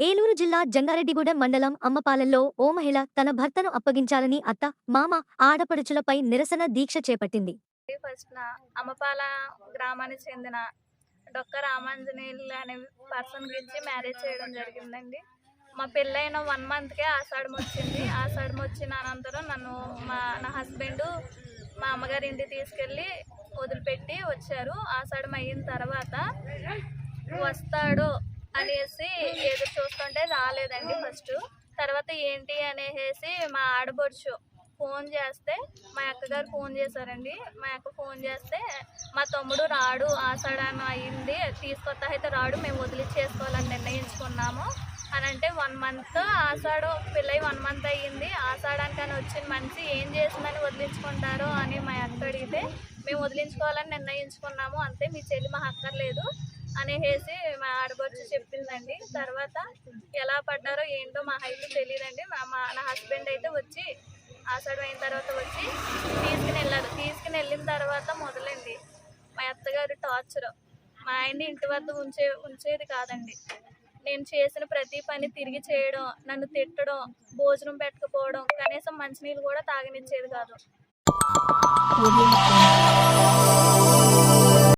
ఏలూరు జిల్లా జంగారెడ్డిగూడెం మండలం అమ్మపాలెంలో ఓ మహిళ తన భర్తను అప్పగించాలని అత్త మామ ఆడపడుచులపై నిరసన దీక్ష చేపట్టింది. ఫస్ట్ అమ్మపాల గ్రామానికి చెందిన డొక్క రామాంజనేయులు అనే పర్సన్ గురించి మ్యారేజ్ చేయడం జరిగిందండి. మా పెళ్ళైన వన్ మంత్కే ఆషాఢం వచ్చింది. ఆషాఢం వచ్చిన అనంతరం నన్ను మా నా హస్బెండ్ మా అమ్మగారి ఇంటికి తీసుకెళ్ళి వదిలిపెట్టి వచ్చారు. ఆషాఢం అయిన తర్వాత వస్తాడు ఎదురు చూస్తుంటే రాలేదండి ఫస్ట్. తర్వాత ఏంటి అనేసి మా ఆడబడుచు ఫోన్ చేస్తే మా అక్కగారు ఫోన్ చేశారండి. మా అక్క ఫోన్ చేస్తే మా తమ్ముడు రాడు ఆషాఢం అయింది తీసుకొస్తా అయితే రాడు మేము వదిలిచ్చేసుకోవాలని నిర్ణయించుకున్నాము. అని అంటే వన్ మంత్ ఆషాఢం పిల్లయి వన్ మంత్ అయ్యింది. ఆషాఢానికని వచ్చిన మనిషి ఏం చేసిందని వదిలించుకుంటారో? అని మా అక్క అడిగితే మేము వదిలించుకోవాలని నిర్ణయించుకున్నాము. అంతే మీ చెల్లి మా అక్కర్లేదు. అనేసి మా ఆడపడుచు చెప్పిందండి. తర్వాత ఎలా పడ్డారో ఏంటో మా హైట్ తెలియదండి మా మా నా హస్బెండ్ అయితే వచ్చి ఆషాఢం అయిన తర్వాత వచ్చి తీసుకుని వెళ్ళారు తీసుకుని వెళ్ళిన తర్వాత మొదలండి మా అత్తగారు టార్చర్ మా ఆయన్ని ఇంటి వద్ద ఉంచే ఉంచేది కాదండి. నేను చేసిన ప్రతి పని తిరిగి చేయడం నన్ను తిట్టడం భోజనం పెట్టకపోవడం కనీసం మంచినీళ్ళు కూడా తాగనిచ్చేది కాదు.